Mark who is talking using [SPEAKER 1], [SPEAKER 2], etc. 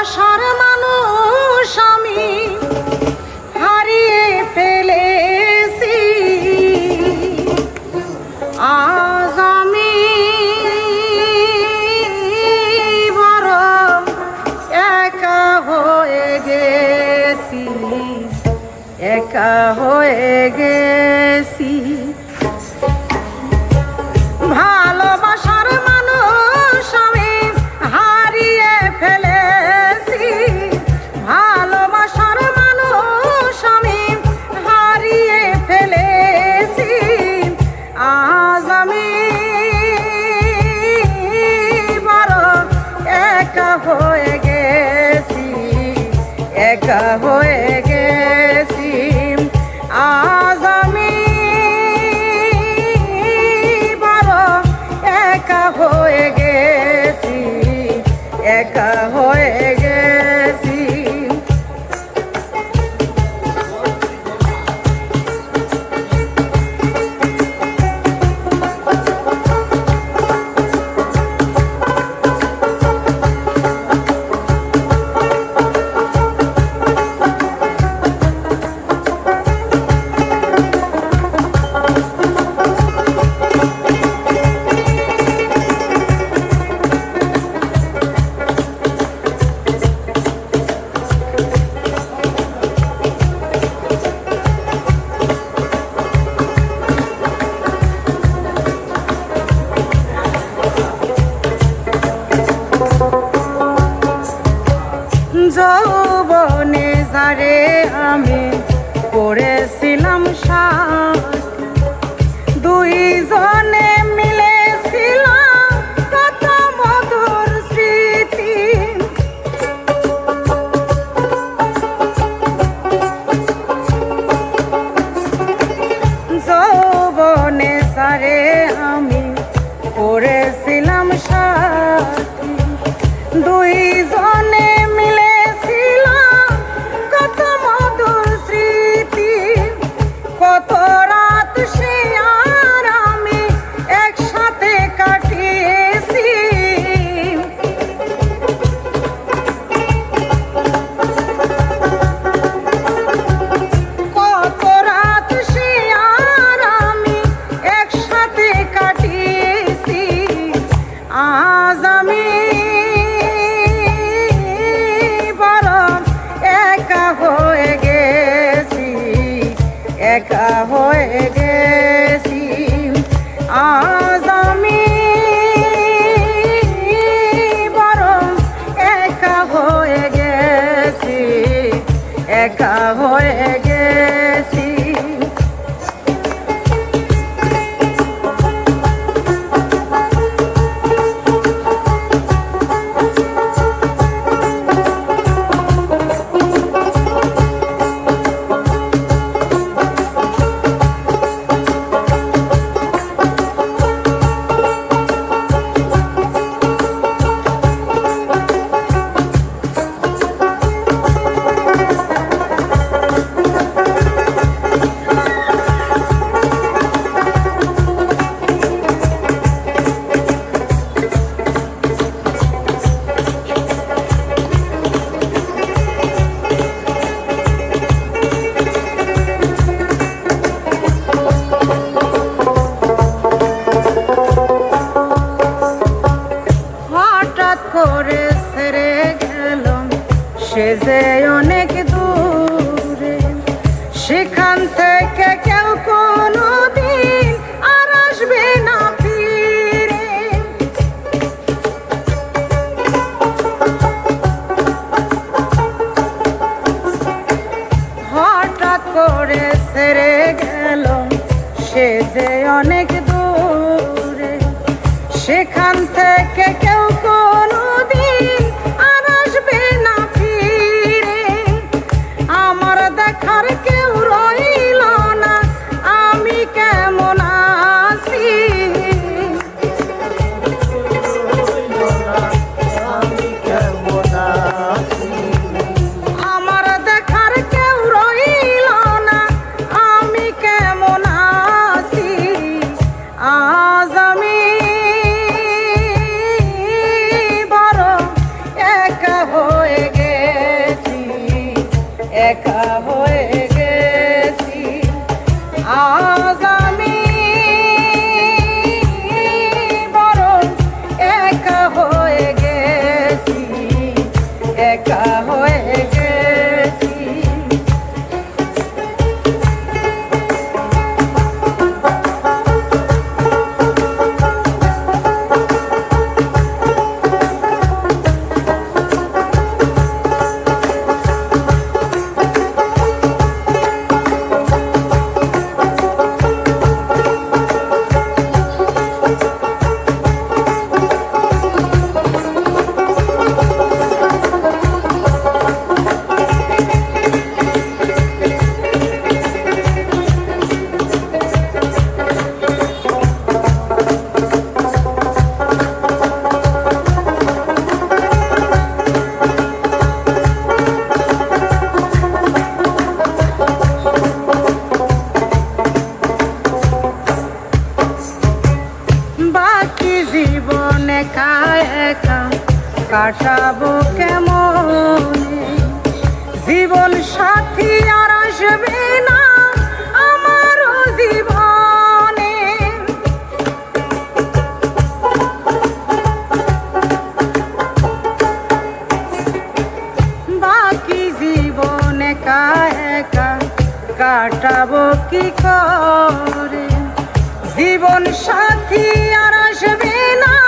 [SPEAKER 1] অবসর মানুষ আমি। হারিয়ে ফেলেছি। আজ আমি বড় একা হয়ে গেছি। একা হয়ে গেছি। দেখা হয়ে I'm. যে অনেক দূরে, সেখান থেকে কেউ কোনো দিন হঠাৎ করে সেরে গেল সে যে অনেক দূরে, সেখান থেকে কেউ কোনো কাটাবো কেমন? জীবন সাথী আর আসবে না আমারও জীবনে। বাকি জীবন একা কাটাবো কি করে? জীবন সাথী আর আসবে না